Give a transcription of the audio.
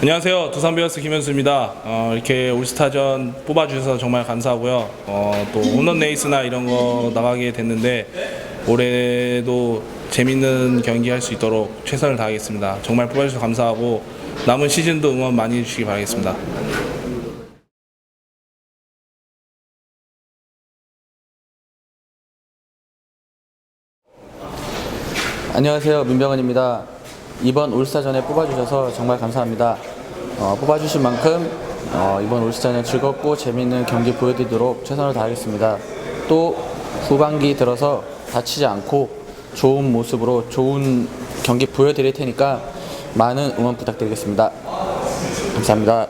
안녕하세요. 두산 베어스 김현수입니다. 어, 이렇게 올스타전 뽑아주셔서 정말 감사하고요. 어, 또 홈런 레이스나 이런 거 나가게 됐는데 올해도 재밌는 경기 할 수 있도록 최선을 다하겠습니다. 정말 뽑아주셔서 감사하고 남은 시즌도 응원 많이 해주시기 바라겠습니다. 안녕하세요. 민병헌입니다. 이번 올스타전에 뽑아주셔서 정말 감사합니다. 어, 뽑아주신 만큼 어, 이번 올스타전 즐겁고 재미있는 경기 보여드리도록 최선을 다하겠습니다. 또 후반기 들어서 다치지 않고 좋은 모습으로 좋은 경기 보여드릴 테니까 많은 응원 부탁드리겠습니다. 감사합니다.